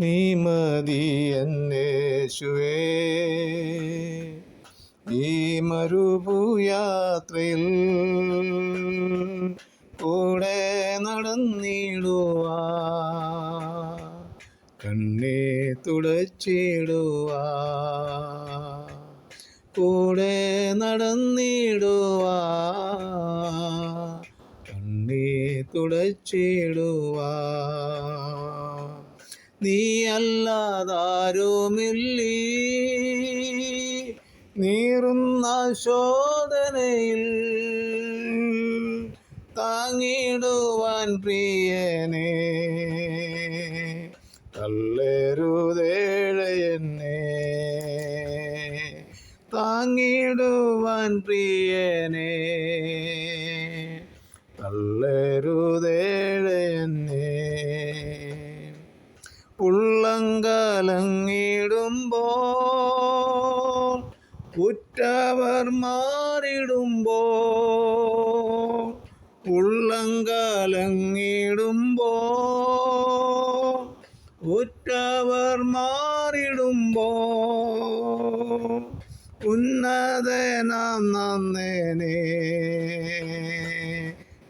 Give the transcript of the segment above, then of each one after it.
നീ മതി എന്നേശുവേ ഈ മരുഭൂയാത്രയിൽ കൂടെ നടന്നിടുവാ. കണ്ണേ തുടച്ചിടുവാ. കൂടെ നടന്നിടുവാ. കണ്ണേ തുടച്ചിടുവാ. നീ അല്ലാതാരുമില്ലീ നീറുന്ന ശോധനയിൽ താങ്ങിടുവാൻ പ്രിയനെ. തള്ളരുതേഴയെന്നെ. താങ്ങിടുവാൻ പ്രിയനെ. തള്ളരുതേഴയെന്നെ ഉള്ളങ്കലങ്ങിടുമ്പോൾ ഉറ്റവർ മാറിടുമ്പോൾ ഉള്ളങ്കലങ്ങിടുമ്പോൾ ഉറ്റവർ മാറിടുമ്പോൾ ഉന്നതനാം നന്ദനേ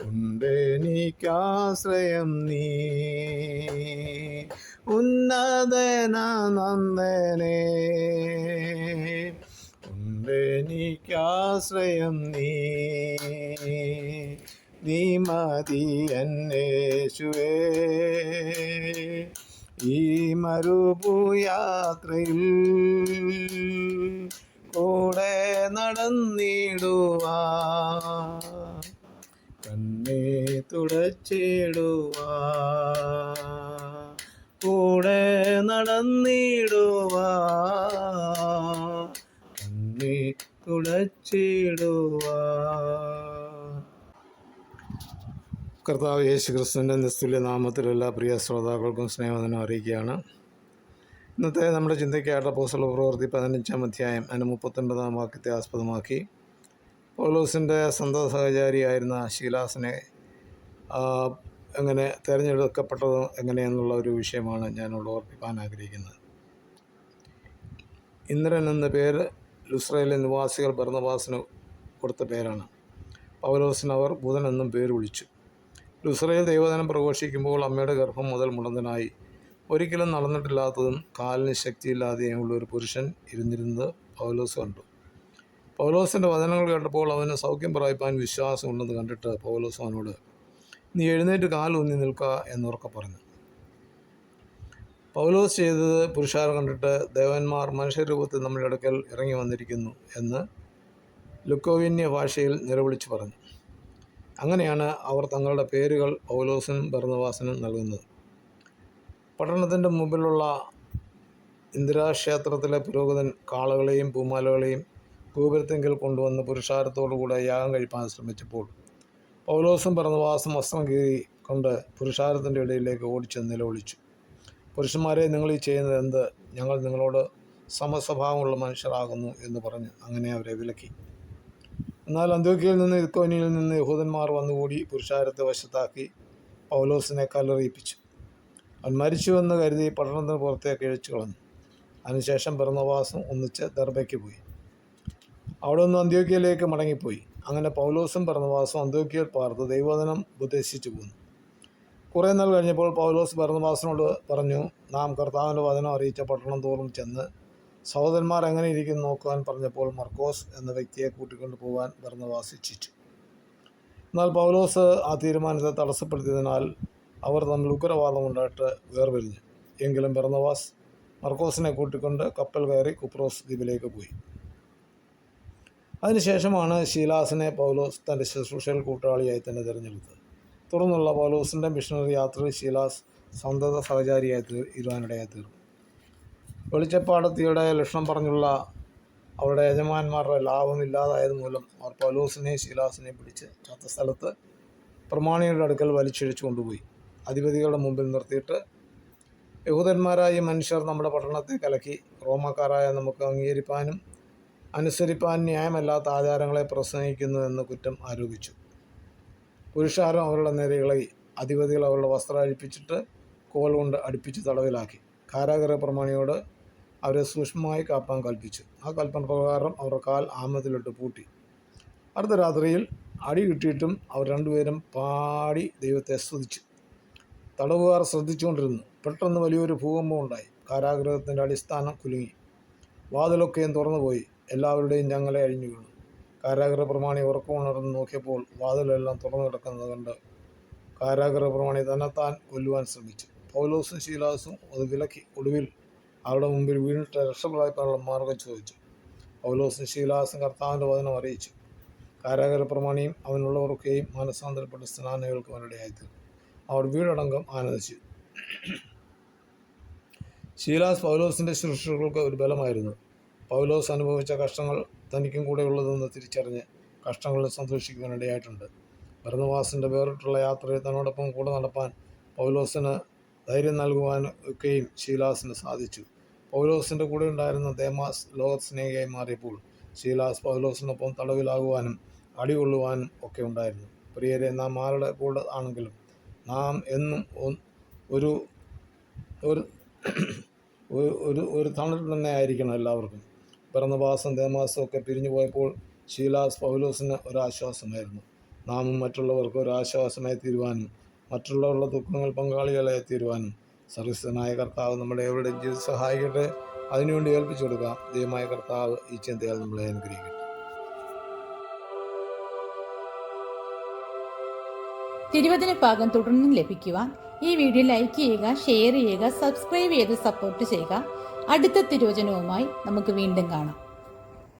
ഉണ്ടെനിക്കാശ്രയം നീ. നന്ദനേ. ഉണ്ടെനിക്കാശ്രയം നീ. നീ മതി എന്നേശുവേ ഈ മരുഭൂയാത്രയിൽ കൂടെ നടന്നിടുവാ കണ്ണേ തുടച്ചിടുവാ കർത്താവ് യേശു ക്രിസ്തുവിന്റെ നിസ്തുല്യ നാമത്തിലുള്ള പ്രിയ ശ്രോതാക്കൾക്കും സ്നേഹവദനം അറിയിക്കുകയാണ്. ഇന്നത്തെ നമ്മുടെ ചിന്തയ്ക്കായിട്ട് പോസ്റ്റൽ പ്രവൃത്തി പതിനഞ്ചാം അധ്യായം അതിന് മുപ്പത്തൊൻപതാം വാക്യത്തെ ആസ്പദമാക്കി. പൗലോസിന്റെ സ്വന്തം സഹചാരിയായിരുന്ന ശീലാസിനെ എങ്ങനെ തിരഞ്ഞെടുക്കപ്പെട്ടത് എങ്ങനെയെന്നുള്ള ഒരു വിഷയമാണ് ഞാനിവിടെ ഓർപ്പിക്കാൻ ആഗ്രഹിക്കുന്നത്. ഇന്ദ്രൻ എന്ന പേര് ലുസ്രയിലെ നിവാസികൾ ഭരണവാസിന് കൊടുത്ത പേരാണ്. പൗലോസിന് അവർ ബുധൻ എന്നും പേര് വിളിച്ചു. ലുസ്രയിൽ ദൈവദനം പ്രഘോഷിക്കുമ്പോൾ അമ്മയുടെ ഗർഭം മുതൽ മുടന്തനായി. ഒരിക്കലും നടന്നിട്ടില്ലാത്തതും കാലിന് ശക്തിയില്ലാതെയുമുള്ള ഒരു പുരുഷൻ ഇരുന്നിരുന്നത് പൗലോസ് കണ്ടു. പൗലോസിന്റെ വചനങ്ങൾ കേട്ടപ്പോൾ അവന് സൗഖ്യം പ്രാപിപ്പാൻ വിശ്വാസമുണ്ടെന്ന് കണ്ടിട്ട് പൗലോസ് അവനോട് നീ എഴുന്നേറ്റ് കാലൂന്നി നിൽക്കുക എന്നുറക്കെ പറഞ്ഞു. പൗലോസ് ചെയ്തത് പുരുഷാരം കണ്ടിട്ട് ദേവന്മാർ മനുഷ്യരൂപത്തിൽ നമ്മുടെ അടുക്കൽ ഇറങ്ങി വന്നിരിക്കുന്നു എന്ന് ലുക്കോവിന്യ ഭാഷയിൽ നിലവിളിച്ചു പറഞ്ഞു. അങ്ങനെയാണ് അവർ തങ്ങളുടെ പേരുകൾ പൗലോസിനും ഭരണവാസനും നൽകുന്നത്. പട്ടണത്തിന്റെ മുമ്പിലുള്ള ഇന്ദിരാക്ഷേത്രത്തിലെ പുരോഹിതൻ കാളകളെയും പൂമാലകളെയും ഗോപുരത്തെങ്കിൽ കൊണ്ടുവന്ന് പുരുഷാരത്തോടുകൂടെ യാഗം കഴിപ്പാൻ ശ്രമിച്ചപ്പോൾ പൗലോസും ഭരണവാസം വസ്ത്രം കീറി കൊണ്ട് പുരുഷാരത്തിന്റെ ഇടയിലേക്ക് ഓടിച്ച് നിലവിളിച്ചു. പുരുഷന്മാരെ നിങ്ങൾ ഈ ചെയ്യുന്നത് എന്ത്? ഞങ്ങൾ നിങ്ങളോട് സമസ്വഭാവമുള്ള മനുഷ്യരാകുന്നു എന്ന് പറഞ്ഞ് അങ്ങനെ അവരെ വിലക്കി. എന്നാൽ അന്ത്യോക്കിയയിൽ നിന്ന് ഇക്കോനിയിൽ നിന്ന് യഹൂദന്മാർ വന്നുകൂടി പുരുഷാരത്തെ വശത്താക്കി പൗലോസിനെ കല്ലെറിയിപ്പിച്ചു. അവൻ മരിച്ചുവെന്ന് കരുതി പട്ടണത്തിന് പുറത്തേക്ക് ഇഴച്ചു കളഞ്ഞു. അതിനുശേഷം ഭരണവാസം ഒന്നിച്ച് ദർബയ്ക്ക് പോയി. അവിടെ നിന്ന് അന്ത്യോക്കിയയിലേക്ക് മടങ്ങിപ്പോയി. അങ്ങനെ പൗലോസും ഭരണവാസം അന്തോക്കിയൽ പാർത്ത് ദൈവവചനം ഉപദേശിച്ചു പോന്നു. കുറേ നാൾ കഴിഞ്ഞപ്പോൾ പൗലോസ് ഭരണവാസനോട് പറഞ്ഞു നാം കർത്താവിന്റെ വചനം അറിയിച്ച പട്ടണം തോറും ചെന്ന് സഹോദരന്മാർ എങ്ങനെ ഇരിക്കുന്നു നോക്കുവാൻ പറഞ്ഞപ്പോൾ മർക്കോസ് എന്ന വ്യക്തിയെ കൂട്ടിക്കൊണ്ടു പോകാൻ ഭരണവാസ് ഇച്ഛിച്ചു. എന്നാൽ പൗലോസ് ആ തീരുമാനത്തെ തടസ്സപ്പെടുത്തിയതിനാൽ അവർ തമ്മിൽ ഉഗ്രവാദമുണ്ടായിട്ട് വേർപിരിഞ്ഞു. എങ്കിലും ഭരണവാസ് മർക്കോസിനെ കൂട്ടിക്കൊണ്ട് കപ്പൽ കയറി കുപ്രോസ് ദ്വീപിലേക്ക് പോയി. അതിനുശേഷമാണ് ഷീലാസിനെ പൗലോസ് തന്റെ ശുശ്രൂഷയിൽ കൂട്ടാളിയായി തന്നെ തിരഞ്ഞെടുത്തത്. തുടർന്നുള്ള പൗലോസിന്റെ മിഷണറി യാത്രയിൽ ശീലാസ് സന്തത സഹചാരിയായി ഇരുവാനിടയായി തീർന്നു. വെളിച്ചപ്പാടത്തിയുടെ ലക്ഷണം പറഞ്ഞുള്ള അവരുടെ യജമാന്മാരുടെ ലാഭമില്ലാതായത് മൂലം അവർ പൗലോസിനെയും ശീലാസിനെയും പിടിച്ച് ചത്ത സ്ഥലത്ത് പ്രമാണികളുടെ അടുക്കൽ വലിച്ചിഴിച്ചു കൊണ്ടുപോയി. അധിപതികളുടെ മുമ്പിൽ നിർത്തിയിട്ട് യഹൂദന്മാരായ മനുഷ്യർ നമ്മുടെ പട്ടണത്തെ കലക്കി റോമാക്കാരായ നമുക്ക് അംഗീകരിപ്പാനും അനുസരിപ്പാൻ ന്യായമല്ലാത്ത ആചാരങ്ങളെ പ്രസംഗിക്കുന്നു എന്ന് കുറ്റം ആരോപിച്ചു. പുരുഷാരം അവരുടെ നേരെ ഇളകി. അധിപതികൾ അവരുടെ വസ്ത്രം അഴിപ്പിച്ചിട്ട് കോൽ കൊണ്ട് അടുപ്പിച്ച് തടവിലാക്കി. കാരാഗ്രഹ പ്രമാണിയോട് അവരെ സൂക്ഷ്മമായി കാപ്പാൻ കൽപ്പിച്ചു. ആ കൽപ്പന പ്രകാരം അവരുടെ കാൽ ആമത്തിലിട്ട് പൂട്ടി. അടുത്ത രാത്രിയിൽ അടി കിട്ടിയിട്ടും അവർ രണ്ടുപേരും പാടി ദൈവത്തെ സ്തുതിച്ചു. തടവുകാർ ശ്രദ്ധിച്ചുകൊണ്ടിരുന്നു. പെട്ടെന്ന് വലിയൊരു ഭൂകമ്പം ഉണ്ടായി. കാരാഗ്രഹത്തിന്റെ അടിസ്ഥാനം കുലുങ്ങി. വാതിലൊക്കെയും തുറന്നുപോയി. എല്ലാവരുടെയും ഞങ്ങളെ അഴിഞ്ഞു വീണു. കാരാഗ്രഹ പ്രമാണി ഉറക്കമുണർന്ന് നോക്കിയപ്പോൾ വാതിലെല്ലാം തുറന്നു കിടക്കുന്നത് കണ്ട് കാരാഗ്രഹ പ്രമാണി തന്നെത്താൻ കൊല്ലുവാൻ ശ്രമിച്ചു. പൗലോസും ശീലാസും അത് വിലക്കി ഒടുവിൽ അവരുടെ മുമ്പിൽ വീണിട്ട് രക്ഷപ്പെടാനുള്ള മാർഗം ചോദിച്ചു. പൗലോസും ശീലാസും കർത്താവിന്റെ വചനം അറിയിച്ചു. കാരാഗ്രഹ പ്രമാണിയും അവനുള്ളവർക്കെയും മാനസാന്തരപ്പെട്ട സ്നാനികൾക്ക് അവരുടെയായിത്തീർന്നു അവർ വീടടങ്കം ആനന്ദിച്ചു. ശീലാസ് പൗലോസിന്റെ ശുശ്രൂഷകൾക്ക് ഒരു ബലമായിരുന്നു. പൗലോസ് അനുഭവിച്ച കഷ്ടങ്ങൾ തനിക്കും കൂടെ ഉള്ളതെന്ന് തിരിച്ചറിഞ്ഞ് കഷ്ടങ്ങളിൽ സന്തോഷിക്കുവാനിടയായിട്ടുണ്ട് ഭരണവാസിന്റെ വേറിട്ടുള്ള യാത്രയിൽ തന്നോടൊപ്പം കൂടെ നടപ്പാൻ പൗലോസിന് ധൈര്യം നൽകുവാൻ ഒക്കെയും ശീലാസിന് സാധിച്ചു. പൗലോസിന്റെ കൂടെ ഉണ്ടായിരുന്ന ദേമാസ് ലോകസ്നേഹിയായി മാറിയപ്പോൾ ശീലാസ് പൗലോസിനൊപ്പം തടവിലാകുവാനും അടികൊള്ളുവാനും ഒക്കെ ഉണ്ടായിരുന്നു. പ്രിയരെ നാം ആരുടെ കൂടെ ആണെങ്കിലും നാം എന്നും ഒരു ഒരു ഒരു ഒരു തണൽ തന്നെ ആയിരിക്കണം എല്ലാവർക്കും. പിറന്നവാസം ദേമാസം ഒക്കെ പിരിഞ്ഞു പോയപ്പോൾ ശീലാസ് പൗലോസിന് ഒരാശ്വാസമായിരുന്നു. നാമും മറ്റുള്ളവർക്ക് ഒരാശ്വാസമായി തീരുവാനും മറ്റുള്ളവരുടെ ദുഃഖങ്ങൾ പങ്കാളികളായി തീരുവാനും സർവീസനായ കർത്താവ് നമ്മുടെ എവരുടെയും ജീവിതം സഹായിക്കട്ടെ. അതിനുവേണ്ടി ഏൽപ്പിച്ചു കൊടുക്കാം. ദൈവമായ കർത്താവ് ഈ ചിന്തയാൽ നമ്മളെ അനുഗ്രഹിക്കട്ടെ. തിരുവചന ഭാഗം തുടർന്നും ലഭിക്കുവാൻ ഈ വീഡിയോ ലൈക്ക് ചെയ്യുക ഷെയർ ചെയ്യുക സബ്സ്ക്രൈബ് ചെയ്ത് സപ്പോർട്ട് ചെയ്യുക. അടുത്ത തിരുവചനവുമായി നമുക്ക് വീണ്ടും കാണാം.